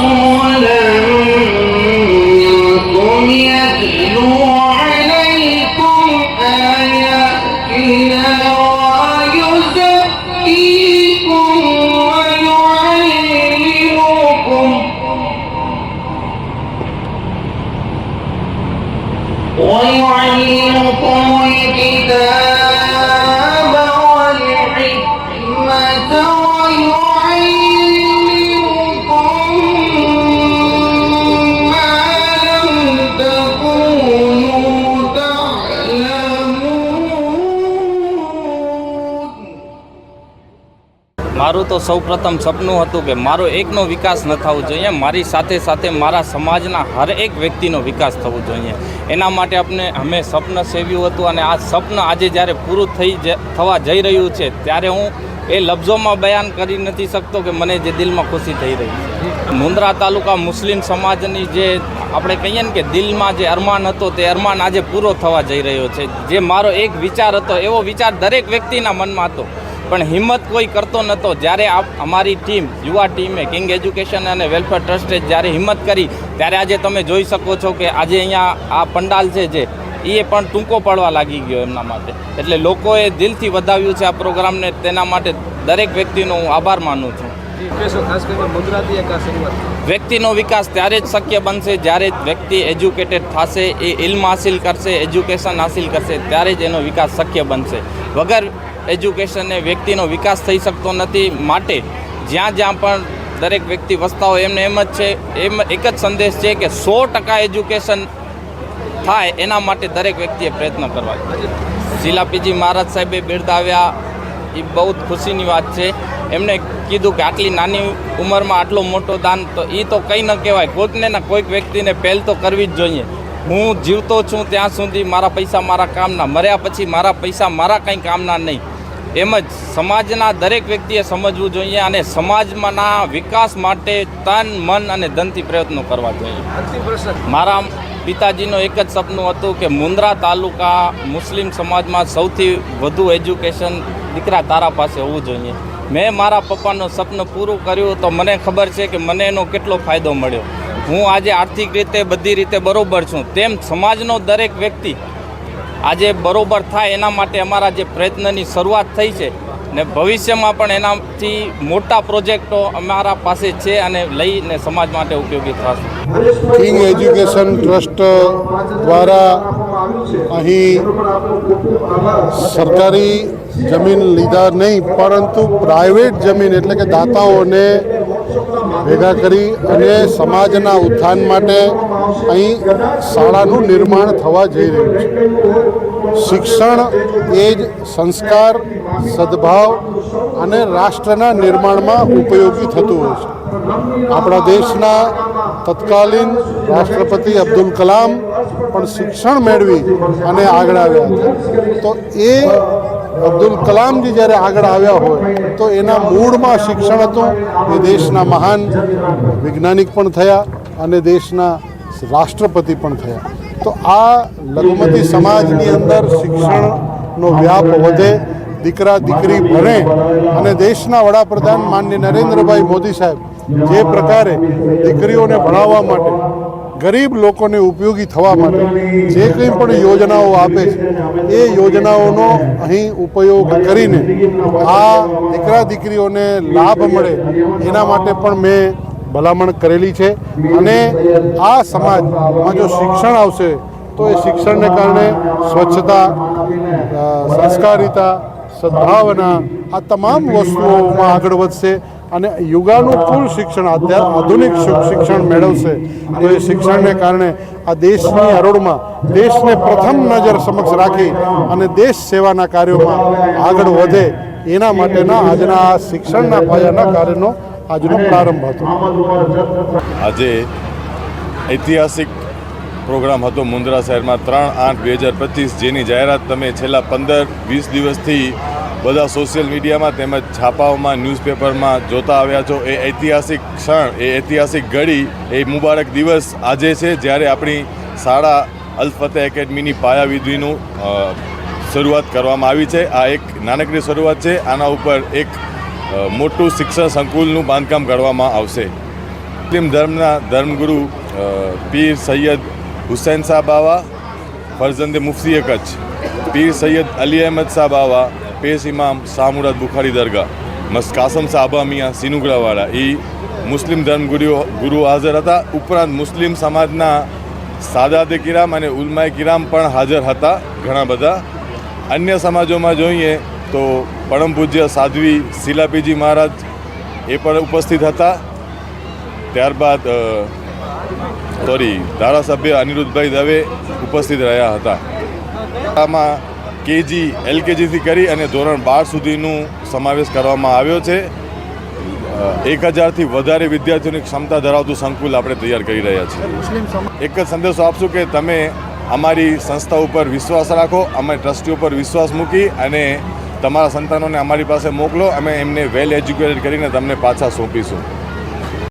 Yeah. મારું તો સૌપ્રથમ સપનું હતું કે મારો એકનો વિકાસ ન થવો જોઈએ, મારી સાથે સાથે મારા સમાજના હર એક વ્યક્તિનો વિકાસ થવો જોઈએ. એના માટે આપણે, અમે સ્વપ્ન સેવ્યું હતું અને આ સ્વપ્ન આજે જ્યારે પૂરું થઈ થવા જઈ રહ્યું છે, ત્યારે હું એ લફ્ઝોમાં બયાન કરી નથી શકતો કે મને જે દિલમાં ખુશી થઈ રહી છે. મુંદ્રા તાલુકા મુસ્લિમ સમાજની જે આપણે કહીએ ને કે દિલમાં જે અરમાન હતો, તે અરમાન આજે પૂરો થવા જઈ રહ્યો છે. જે મારો એક વિચાર હતો, એવો વિચાર દરેક વ્યક્તિના મનમાં હતો. પણ હિંમત કોઈ કરતો નહોતો જ્યારે આ અમારી ટીમ યુવા ટીમે કિંગ એજ્યુકેશન અને વેલફેર ટ્રસ્ટે જ્યારે હિંમત કરી ત્યારે આજે તમે જોઈ શકો છો કે આજે અહીંયા આ પંડાલ છે જે એ પણ ટૂંકો પડવા લાગી ગયો એમના માટે. એટલે લોકોએ દિલથી વધાવ્યું છે આ પ્રોગ્રામને. તેના માટે દરેક વ્યક્તિનો હું આભાર માનું છું. વ્યક્તિનો વિકાસ ત્યારે જ શક્ય બનશે જ્યારે વ્યક્તિ એજ્યુકેટેડ થશે એ ઇલ્મ હાસિલ કરશે એજ્યુકેશન હાસિલ કરશે ત્યારે જ એનો વિકાસ શક્ય બનશે. વગર એજ્યુકેશને વ્યક્તિનો વિકાસ થઈ શકતો નથી માટે જ્યાં જ્યાં પણ દરેક વ્યક્તિ વસતા હોય, એમને એમ જ છે, એમ એક જ સંદેશ છે કે સો ટકા એજ્યુકેશન થાય એના માટે દરેક વ્યક્તિએ પ્રયત્ન કરવા જિલ્લા પીજી મહારાજ સાહેબે બિરદાવ્યા એ બહુ જ ખુશીની વાત છે. એમણે કીધું કે આટલી નાની ઉંમરમાં આટલો મોટો દાન, તો એ તો કંઈ ન કહેવાય, કોઈકને ના કોઈક વ્યક્તિને પહેલ તો કરવી જ જોઈએ. હું જીવતો છું ત્યાં સુધી મારા પૈસા મારા કામના મર્યા પછી મારા પૈસા મારા કંઈ કામના નહીં. એમ જ સમાજના દરેક વ્યક્તિએ સમજવું જોઈએ અને સમાજમાંના વિકાસ માટે તન મન અને ધનથી પ્રયત્નો કરવા જોઈએ. મારા પિતાજીનું એક જ સપનું હતું કે મુન્દ્રા તાલુકા મુસ્લિમ સમાજમાં સૌથી વધુ એજ્યુકેશન દીકરા તારા પાસે હોવું જોઈએ. મેં મારા પપ્પાનું સપનું પૂરું કર્યું તો મને ખબર છે કે મને એનો કેટલો ફાયદો મળ્યો. હું આજે આર્થિક રીતે બધી રીતે બરોબર છું. તેમ સમાજનો દરેક વ્યક્તિ આજે બરોબર થાય એના માટે અમારા જે પ્રયત્નની શરૂઆત થઈ છે ને ભવિષ્યમાં પણ એનાથી મોટા પ્રોજેક્ટો અમારા પાસે છે અને લઈને સમાજ માટે ઉપયોગી થશે. કિંગ એજ્યુકેશન ટ્રસ્ટ દ્વારા અહીં સરકારી જમીન લીધા નહીં, પરંતુ પ્રાઇવેટ જમીન એટલે કે દાતાઓને ભેગા કરી અને સમાજના ઉત્થાન માટે અહીં શાળાનું નિર્માણ થવા જઈ રહ્યું છે. શિક્ષણ એ જ સંસ્કાર, સદભાવ અને રાષ્ટ્રના નિર્માણમાં ઉપયોગી થતું હોય છે. આપણા દેશના તત્કાલીન રાષ્ટ્રપતિ અબ્દુલ કલામ પણ શિક્ષણ મેળવી અને આગળ આવ્યા હતા. તો એ અબ્દુલ કલામજી જ્યારે આગળ આવ્યા હોય, તો એના મૂળમાં શિક્ષણ હતું. એ દેશના મહાન વૈજ્ઞાનિક પણ થયા અને દેશના રાષ્ટ્રપતિ પણ થયા. તો આ લઘુમતી સમાજની અંદર શિક્ષણનો વ્યાપ વધે, દીકરા, દીકરી ભણે અને દેશના વડાપ્રધાન માનની નરેન્દ્રભાઈ મોદી સાહેબ જે પ્રકારે દીકરીઓને ભણાવવા માટે ગરીબ લોકોને ઉપયોગી થવા માટે જે કંઈ પણ યોજનાઓ આપે છે, એ યોજનાઓનો અહીં ઉપયોગ કરીને આ દીકરા દીકરીઓને લાભ મળે એના માટે પણ મેં ભલામણ કરેલી છે. અને આ સમાજમાં જો શિક્ષણ આવશે, તો એ શિક્ષણને કારણે સ્વચ્છતા સંસ્કારિતા, સદભાવના આ તમામ વસ્તુઓમાં આગળ વધશે. અને યુગાનુકૂળ શિક્ષણ અત્યારે આધુનિક શિક્ષણ મેળવશે. તો એ શિક્ષણને કારણે આ દેશની હરોળમાં દેશને પ્રથમ નજર સમક્ષ રાખી અને દેશ સેવાના કાર્યોમાં આગળ વધે એના માટેના આજના આ શિક્ષણના પાયાના કાર્યનો આજનો પ્રારંભ હતો. આજે ઐતિહાસિક પ્રોગ્રામ હતો મુન્દ્રા શહેરમાં ત્રણ આઠ બે હજાર પચીસ જેની જાહેરાત તમે છેલ્લા પંદર, વીસ દિવસથી બધા સોશિયલ મીડિયામાં તેમજ છાપાઓમાં ન્યૂઝપેપરમાં જોતા આવ્યા છો. એ ઐતિહાસિક ક્ષણ, એ ઐતિહાસિક ઘડી, એ મુબારક દિવસ આજે છે જ્યારે આપણી શાળા અલફતે એકેડમીની પાયાવિધિનું શરૂઆત કરવામાં આવી છે. આ એક નાનકડી શરૂઆત છે. આના ઉપર એક મોટું શિક્ષણ સંકુલનું બાંધકામ કરવામાં આવશે. મુસ્લિમ ધર્મના ધર્મગુરુ પીર સૈયદ હુસૈન શાહ બાવા, ફરજંદે મુફ્તી કચ્છ, પીર સૈયદ અલી અહેમદ શાહ બાવા પેશ ઇમામ શાહમુરાદ બુખારી દરગાહ. મસ્ત કાસમ સાહબા મિયા સિનુગરાવાળા એ મુસ્લિમ ધર્મગુરુઓ ગુરુ હાજર હતા. ઉપરાંત મુસ્લિમ સમાજના સાદાતે કિરામ અને ઉલમાએ કિરામ પણ હાજર હતા ઘણા બધા. અન્ય સમાજોમાં જોઈએ તો પરમ પૂજ્ય સાધ્વી શિલાપીજી મહારાજ એ પણ ઉપસ્થિત હતા. ત્યારબાદ સોરી ધારાસભ્ય અનિરુદ્ધભાઈ દવે ઉપસ્થિત રહ્યા હતા. આમાં કેજી એલકેજીથી કરી અને ધોરણ બાર સુધીનું સમાવેશ કરવામાં આવ્યો છે. એક હજારથી વધારે વિદ્યાર્થીઓની ક્ષમતા ધરાવતું સંકુલ આપણે તૈયાર કરી રહ્યા છીએ. એક જ સંદેશો આપશું કે તમે અમારી સંસ્થા ઉપર વિશ્વાસ રાખો અમારી ટ્રસ્ટી ઉપર વિશ્વાસ મૂકી અને તમારા સંતાનોને અમારી પાસે મોકલો અમે એમને વેલ એજ્યુકેટેડ કરીને તમને પાછા સોંપીશું.